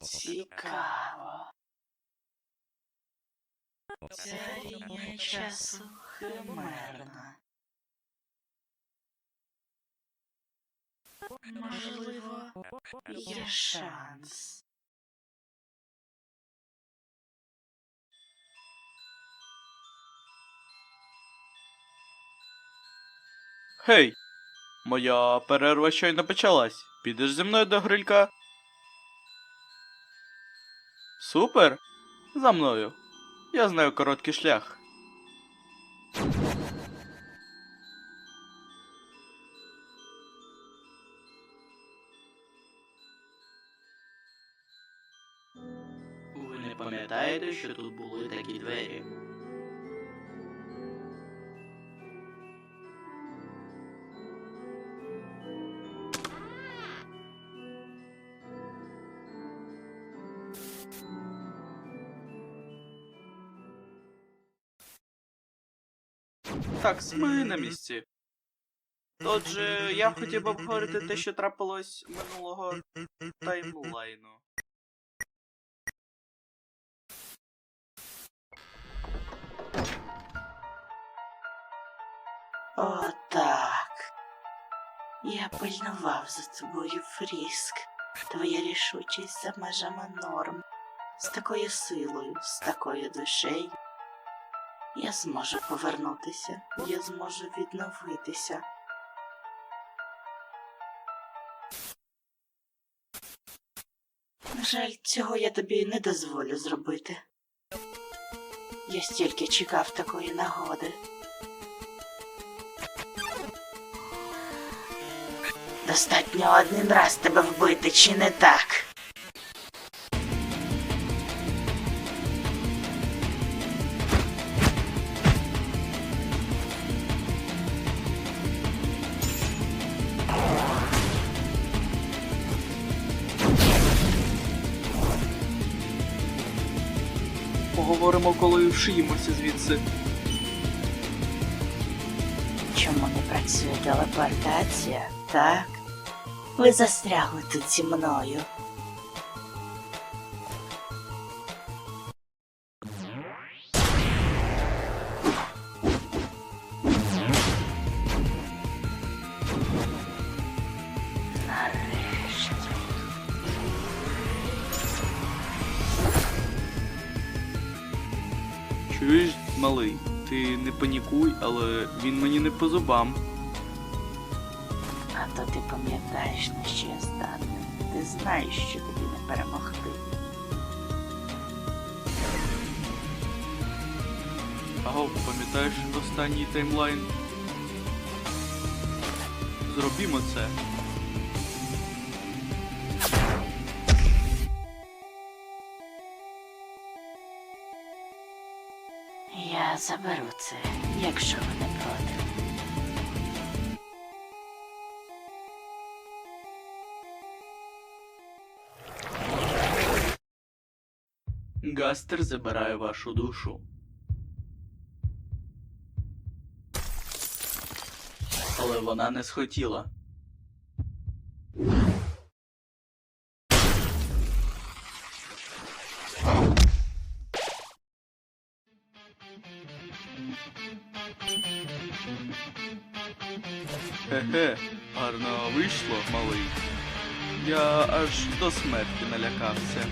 Цікаво. Ця лінія часу химерна. Можливо, є шанс. Гей, моя перерва щойно почалась. Підеш зі мною до грилька? Супер! За мною. Я знаю короткий шлях. Ви не пам'ятаєте, що тут були такі двері? Так, ми на місці. Отже, я хотів би обговорити те, що трапилось минулого таймлайну. О, так. Я пильнував за тобою, Фріск. Твоя рішучість за межами норм. З такою силою, з такою душею. Я зможу повернутися, я зможу відновитися. На жаль, цього я тобі не дозволю зробити. Я стільки чекав такої нагоди. Достатньо один раз тебе вбити, чи не так? Поговоримо, коли вшиємося звідси. Чому не працює телепортація? Так? Ви застрягли тут зі мною. Малий, ти не панікуй, але він мені не по зубам. А то ти пам'ятаєш, на що я здатний. Ти знаєш, що тобі не перемогти. Аго, пам'ятаєш останній таймлайн? Зробімо це. Заберу це, якщо ви не проти. Гастер забирає вашу душу. Але вона не схотіла. Хе-хе, гарно вийшло, малий. Я аж до смерті налякався.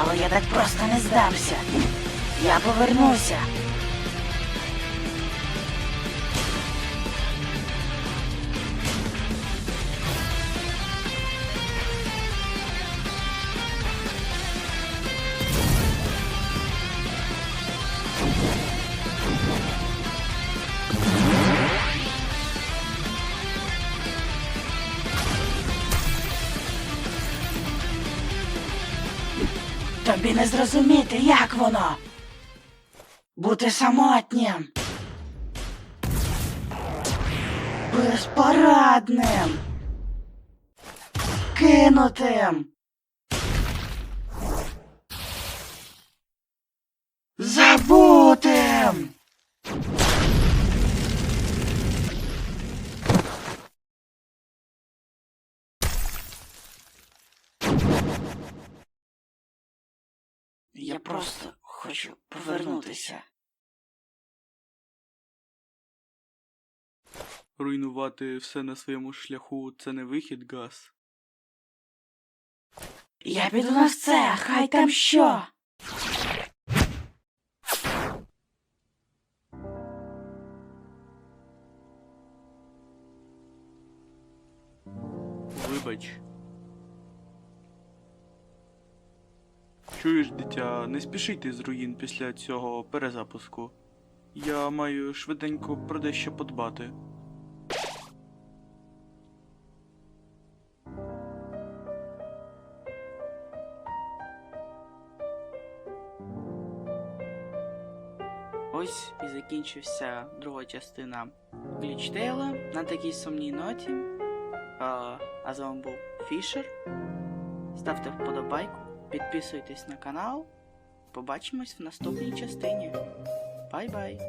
Але я так просто не здамся. Я повернуся. Тобі не зрозуміти, як воно. Бути самотнім. Безпорадним. Кинутим. Забутим. Я просто хочу повернутися. Руйнувати все на своєму шляху це не вихід, Гас. Я піду на все, хай там що. Вибач. Чуєш, дитя, не спішити з руїн після цього перезапуску. Я маю швиденько про дещо подбати. Ось і закінчився друга частина Глічтейла на такій сумній ноті. А, а з вами був Фішер. Ставте вподобайку, підписуйтесь на канал. Побачимось в наступній частині. Бай-бай!